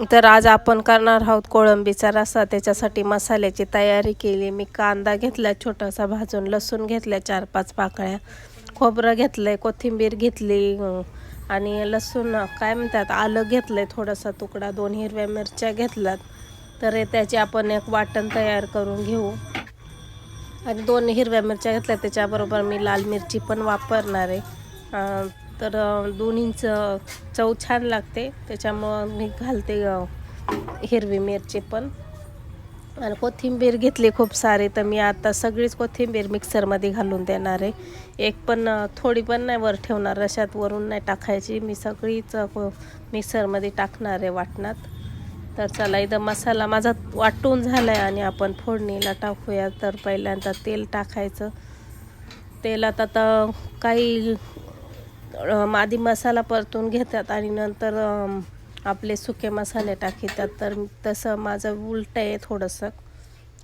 तर आज आपण करणार आहोत कोळंबीचा रस्सा त्याच्यासाठी मसाल्याची तयारी केली. मी कांदा घेतला छोटासा भाजून लसूण घेतल्या चार पाच पाकळ्या. खोबरं घेतलं आहे कोथिंबीर घेतली आणि लसूण काय म्हणतात आलं घेतलं आहे थोडासा तुकडा. दोन हिरव्या मिरच्या घेतल्यात. तर हे आपण एक वाटण तयार करून घेऊ. आणि दोन हिरव्या मिरच्या घेतल्या त्याच्याबरोबर मी लाल मिरची पण वापरणार आहे. तर दोन दोन्हींचं चव छान लागते. त्याच्यामुळं मी घालते हिरवी मिरची पण. आणि कोथिंबीर घेतली खूप सारे तर मी आता सगळीच कोथिंबीर मिक्सरमध्ये घालून देणार आहे. एक पण थोडी पण नाही वर ठेवणार रशात वरून नाही टाकायची. मी सगळीच मिक्सरमध्ये टाकणार आहे वाटणात. तर चला इथं मसाला माझा वाटून झाला आहे आणि आपण फोडणीला टाकूया. तर पहिल्यांदा तेल टाकायचं. तेलात आता काही आधी मसाला परतून घेतात आणि नंतर आपले सुके मसाले टाकतात. तर तसं माझं उलट आहे थोडंसं.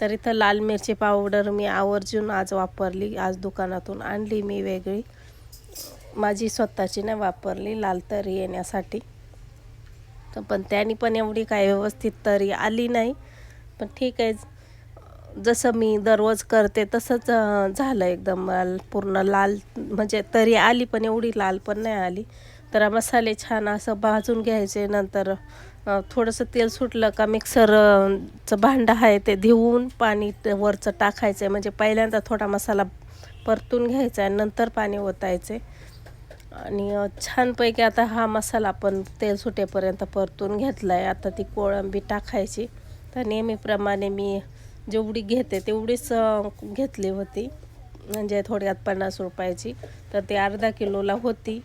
तर इथं लाल मिरची पावडर मी आवर्जून आज वापरली. आज दुकानातून आणली मी वेगळी. माझी स्वतःची नाही वापरली लाल तरी येण्यासाठी. तर पण त्याने पण एवढी काय व्यवस्थित तरी आली नाही. पण ठीक आहे जसं मी दररोज करते तसंच झालं एकदम. पूर्ण लाल म्हणजे तरी आली पण एवढी लाल पण नाही आली. तर मसाले छान असं भाजून घ्यायचे नंतर थोडंसं तेल सुटलं का मिक्सरचं भांडं आहे ते धुवून पाणी वरचं टाकायचं आहे म्हणजे पहिल्यांदा थोडा मसाला परतून घ्यायचा आहे नंतर पाणी ओतायचे. आणि छानपैकी आता हा मसाला आपण तेल सुटेपर्यंत परतून घेतला आहे आता ती कोळंबी टाकायची. तर नेहमीप्रमाणे मी जेवढी घेते तेवढीच घेतली होती. म्हणजे थोड्यात पन्नास रुपयाची. तर ती अर्धा किलोला होती.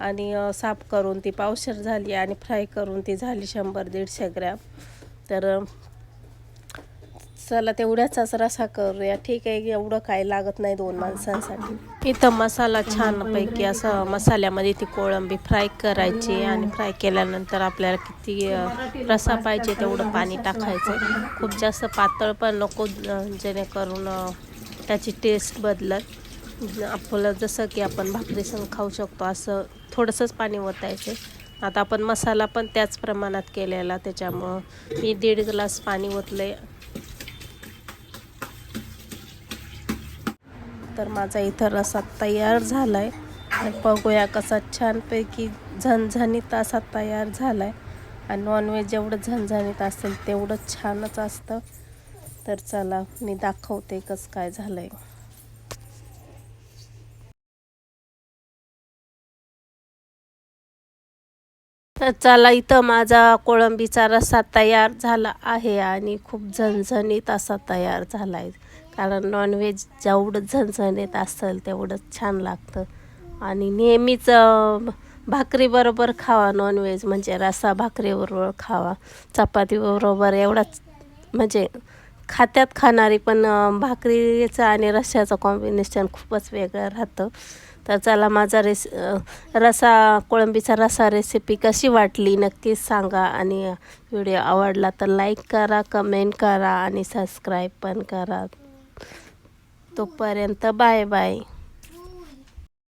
आणि साफ करून ती पावशर झाली आणि फ्राय करून ती झाली शंभर दीडशे ग्रॅम. तर चला तेवढ्याचाच रसा करूया. ठीक आहे एवढं काय लागत नाही दोन माणसांसाठी. इथं मसाला छानपैकी असं मसाल्यामध्ये ती कोळंबी फ्राय करायची आणि फ्राय केल्यानंतर आपल्याला किती रसा पाहिजे तेवढं पाणी टाकायचं. खूप जास्त पातळ पण नको जेणेकरून त्याची टेस्ट बदलत आपलं जसं की आपण भाकरीसंग खाऊ शकतो असं थोडंसंच पाणी ओतायचं. आता आपण मसाला पण त्याच प्रमाणात केलेला त्याच्यामुळं मी दीड ग्लास पाणी ओतले तर माझा इथं रसा तयार झाला आहे बघूया कसा छानपैकी झणझणीत असा तयार झाला आहे आणि नॉनव्हेज जेवढं झणझणीत असेल तेवढं छानच असतं. तर चला मी दाखवते कसं काय झालं आहे चला इथं माझा कोळंबीचा रस्सा तयार झाला आहे आणि खूप झणझणीत असा तयार झाला आहे कारण नॉनव्हेज जेवढं झणझणीत असेल तेवढंच छान लागतं. आणि नेहमीच भाकरीबरोबर खावा नॉनव्हेज म्हणजे रस्सा भाकरीबरोबर खावा चपातीबरोबर एवढाच म्हणजे खात्यात खाणारी पण भाकरीचं आणि रश्श्याचं कॉम्बिनेशन खूपच वेगळं राहतं. तर चला माझा रेस रसा कोळंबीचा रसा रेसिपी कशी वाटली नक्कीच सांगा आणि व्हिडिओ आवडला तर लाईक करा कमेंट करा आणि सबस्क्राईब पण करा. तोपर्यंत बाय बाय